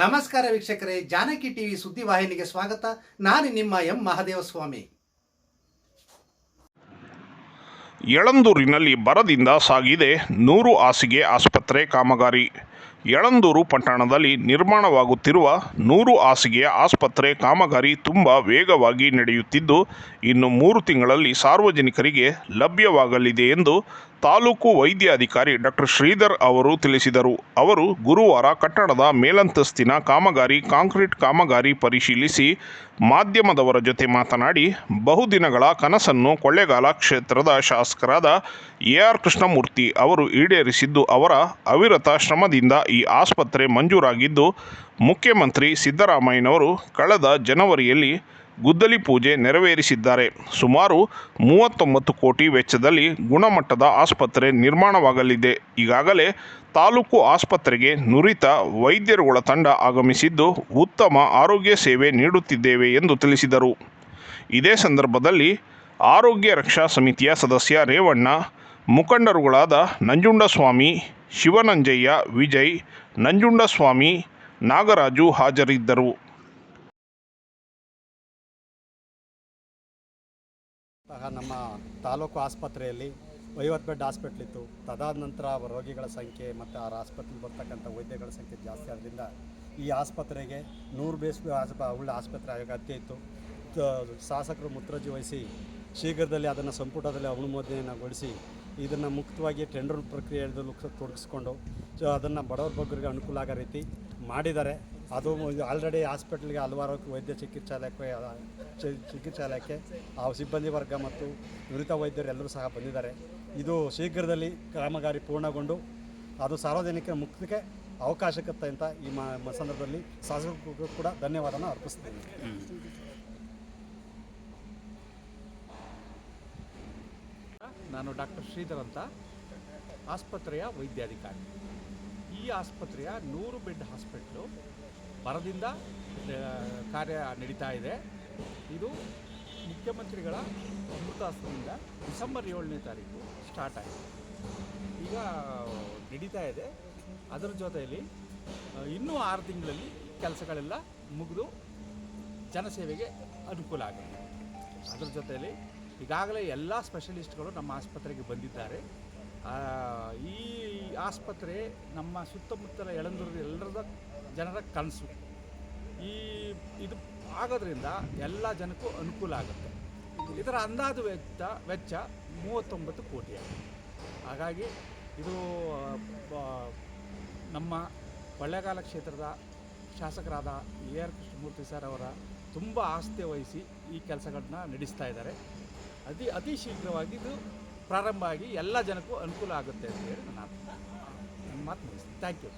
ನಮಸ್ಕಾರ ವೀಕ್ಷಕರೇ, ಜಾನಕಿ ಟಿವಿ ಸುದ್ದಿವಾಹಿನಿಗೆ ಸ್ವಾಗತ. ನಾನು ನಿಮ್ಮ ಎಂ ಮಹದೇವಸ್ವಾಮಿ. ಯಳಂದೂರಿನಲ್ಲಿ ಬರದಿಂದ ಸಾಗಿದೆ ನೂರು ಹಾಸಿಗೆ ಆಸ್ಪತ್ರೆ ಕಾಮಗಾರಿ. ಯಳಂದೂರು ಪಟ್ಟಣದಲ್ಲಿ ನಿರ್ಮಾಣವಾಗುತ್ತಿರುವ ನೂರು ಹಾಸಿಗೆಯ ಆಸ್ಪತ್ರೆ ಕಾಮಗಾರಿ ತುಂಬ ವೇಗವಾಗಿ ನಡೆಯುತ್ತಿದ್ದು, ಇನ್ನು ಮೂರು ತಿಂಗಳಲ್ಲಿ ಸಾರ್ವಜನಿಕರಿಗೆ ಲಭ್ಯವಾಗಲಿದೆ ಎಂದು ತಾಲೂಕು ವೈದ್ಯಾಧಿಕಾರಿ ಡಾಕ್ಟರ್ ಶ್ರೀಧರ್ ಅವರು ತಿಳಿಸಿದರು. ಅವರು ಗುರುವಾರ ಕಟ್ಟಡದ ಮೇಲಂತಸ್ತಿನ ಕಾಮಗಾರಿ, ಕಾಂಕ್ರೀಟ್ ಕಾಮಗಾರಿ ಪರಿಶೀಲಿಸಿ ಮಾಧ್ಯಮದವರ ಜೊತೆ ಮಾತನಾಡಿ, ಬಹುದಿನಗಳ ಕನಸನ್ನು ಕೊಳ್ಳೇಗಾಲ ಕ್ಷೇತ್ರದ ಶಾಸಕರಾದ ಎ ಆರ್ ಕೃಷ್ಣಮೂರ್ತಿ ಅವರು ಈಡೇರಿಸಿದ್ದು, ಅವರ ಅವಿರತ ಶ್ರಮದಿಂದ ಈ ಆಸ್ಪತ್ರೆ ಮಂಜೂರಾಗಿದ್ದು, ಮುಖ್ಯಮಂತ್ರಿ ಸಿದ್ದರಾಮಯ್ಯನವರು ಕಳೆದ ಜನವರಿಯಲ್ಲಿ ಗುದ್ದಲಿ ಪೂಜೆ ನೆರವೇರಿಸಿದ್ದಾರೆ. ಸುಮಾರು ಮೂವತ್ತೊಂಬತ್ತು ಕೋಟಿ ವೆಚ್ಚದಲ್ಲಿ ಗುಣಮಟ್ಟದ ಆಸ್ಪತ್ರೆ ನಿರ್ಮಾಣವಾಗಲಿದೆ. ಈಗಾಗಲೇ ತಾಲೂಕು ಆಸ್ಪತ್ರೆಗೆ ನುರಿತ ವೈದ್ಯರುಗಳ ತಂಡ ಆಗಮಿಸಿದ್ದು ಉತ್ತಮ ಆರೋಗ್ಯ ಸೇವೆ ನೀಡುತ್ತಿದ್ದೇವೆ ಎಂದು ತಿಳಿಸಿದರು. ಇದೇ ಸಂದರ್ಭದಲ್ಲಿ ಆರೋಗ್ಯ ರಕ್ಷಾ ಸಮಿತಿಯ ಸದಸ್ಯ ರೇವಣ್ಣ, ಮುಖಂಡರುಗಳಾದ ನಂಜುಂಡಸ್ವಾಮಿ, ಶಿವನಂಜಯ್ಯ, ವಿಜಯ್, ನಂಜುಂಡಸ್ವಾಮಿ, ನಾಗರಾಜು ಹಾಜರಿದ್ದರು. ಸಹ ನಮ್ಮ ತಾಲೂಕು ಆಸ್ಪತ್ರೆಯಲ್ಲಿ ಐವತ್ತು ಬೆಡ್ ಹಾಸ್ಪಿಟ್ಲ್ ಇತ್ತು. ತದಾದ ನಂತರ ರೋಗಿಗಳ ಸಂಖ್ಯೆ ಮತ್ತು ಆ ಆಸ್ಪತ್ರೆಗೆ ಬರ್ತಕ್ಕಂಥ ವೈದ್ಯಗಳ ಸಂಖ್ಯೆ ಜಾಸ್ತಿ ಆದ್ದರಿಂದ ಈ ಆಸ್ಪತ್ರೆಗೆ ನೂರು ಬೇಸ್ ಉಳ್ಳ ಆಸ್ಪತ್ರೆ ಅಗತ್ಯ ಇತ್ತು. ಶಾಸಕರು ಮುತ್ರಜಿ ವಹಿಸಿ ಶೀಘ್ರದಲ್ಲಿ ಅದನ್ನು ಸಂಪುಟದಲ್ಲಿ ಅನುಮೋದನೆಯನ್ನುಗೊಳಿಸಿ ಇದನ್ನು ಮುಕ್ತವಾಗಿ ಟೆಂಡರ್ ಪ್ರಕ್ರಿಯೆಯಲ್ಲಿ ತೊಡಗಿಸ್ಕೊಂಡು, ಸೊ ಅದನ್ನು ಬಡವರ ಬಗ್ಗರಿಗೆ ಅನುಕೂಲ ಆಗೋ ರೀತಿ ಮಾಡಿದ್ದಾರೆ. ಅದು ಆಲ್ರೆಡಿ ಹಾಸ್ಪಿಟ್ಲಿಗೆ ಹಲವಾರು ವೈದ್ಯ ಚಿಕಿತ್ಸಾಲಯಕ್ಕೆ ಚಿಕಿತ್ಸಾಲಯಕ್ಕೆ, ಆ, ಸಿಬ್ಬಂದಿ ವರ್ಗ ಮತ್ತು ನುರಿತ ವೈದ್ಯರು ಎಲ್ಲರೂ ಸಹ ಬಂದಿದ್ದಾರೆ. ಇದು ಶೀಘ್ರದಲ್ಲಿ ಕಾಮಗಾರಿ ಪೂರ್ಣಗೊಂಡು ಅದು ಸಾರ್ವಜನಿಕರ ಮುಕ್ತಿಗೆ ಅವಕಾಶಕತ್ತೆ ಅಂತ ಈ ಮ ಸಂದರ್ಭದಲ್ಲಿ ಶಾಸಕರು ಕೂಡ ಧನ್ಯವಾದನ ಅರ್ಪಿಸ್ತೇನೆ. ನಾನು ಡಾಕ್ಟರ್ ಶ್ರೀಧರ್ ಅಂತ, ಆಸ್ಪತ್ರೆಯ ವೈದ್ಯಾಧಿಕಾರಿ. ಈ ಆಸ್ಪತ್ರೆಯ ನೂರು ಬೆಡ್ ಹಾಸ್ಪಿಟ್ಲು ಬರದಿಂದ ಕಾರ್ಯ ನಡೀತಾ ಇದೆ. ಇದು ಮುಖ್ಯಮಂತ್ರಿಗಳ ಅಮೃತಾಸ್ತ್ರದಿಂದ ಡಿಸೆಂಬರ್ ಏಳನೇ ತಾರೀಕು ಸ್ಟಾರ್ಟ್ ಆಗಿದೆ. ಈಗ ನಡೀತಾ ಇದೆ. ಅದರ ಜೊತೆಯಲ್ಲಿ ಇನ್ನೂ ಆರು ತಿಂಗಳಲ್ಲಿ ಕೆಲಸಗಳೆಲ್ಲ ಮುಗಿದು ಜನಸೇವೆಗೆ ಅನುಕೂಲ ಆಗುತ್ತೆ. ಅದರ ಜೊತೆಯಲ್ಲಿ ಈಗಾಗಲೇ ಎಲ್ಲ ಸ್ಪೆಷಲಿಸ್ಟ್ಗಳು ನಮ್ಮ ಆಸ್ಪತ್ರೆಗೆ ಬಂದಿದ್ದಾರೆ. ಈ ಆಸ್ಪತ್ರೆ ನಮ್ಮ ಸುತ್ತಮುತ್ತಲ ಎಳಂದೂರದ ಎಲ್ಲರದ ಜನರ ಕನಸು. ಈ, ಇದು ಆಗೋದ್ರಿಂದ ಎಲ್ಲ ಜನಕ್ಕೂ ಅನುಕೂಲ ಆಗುತ್ತೆ. ಇದರ ಅಂದಾಜು ವೆಚ್ಚ ವೆಚ್ಚ ಮೂವತ್ತೊಂಬತ್ತು ಕೋಟಿ. ಹಾಗಾಗಿ ಇದು ನಮ್ಮ ಕೊಳ್ಳೇಗಾಲ ಕ್ಷೇತ್ರದ ಶಾಸಕರಾದ ಎ ಆರ್ ಕೃಷ್ಣಮೂರ್ತಿ ಸರ್ ಅವರ ತುಂಬ ಆಸ್ತಿ ವಹಿಸಿ ಈ ಕೆಲಸಗಳನ್ನ ನಡೆಸ್ತಾ ಇದ್ದಾರೆ. ಅತಿ ಅತಿ ಶೀಘ್ರವಾಗಿ ಇದು ಪ್ರಾರಂಭ ಆಗಿ ಎಲ್ಲ ಜನಕ್ಕೂ ಅನುಕೂಲ ಆಗುತ್ತೆ ಅಂತ ಹೇಳಿ ನಾನು ಮಾತು ಮುಗಿಸ್ತೀನಿ. Thank you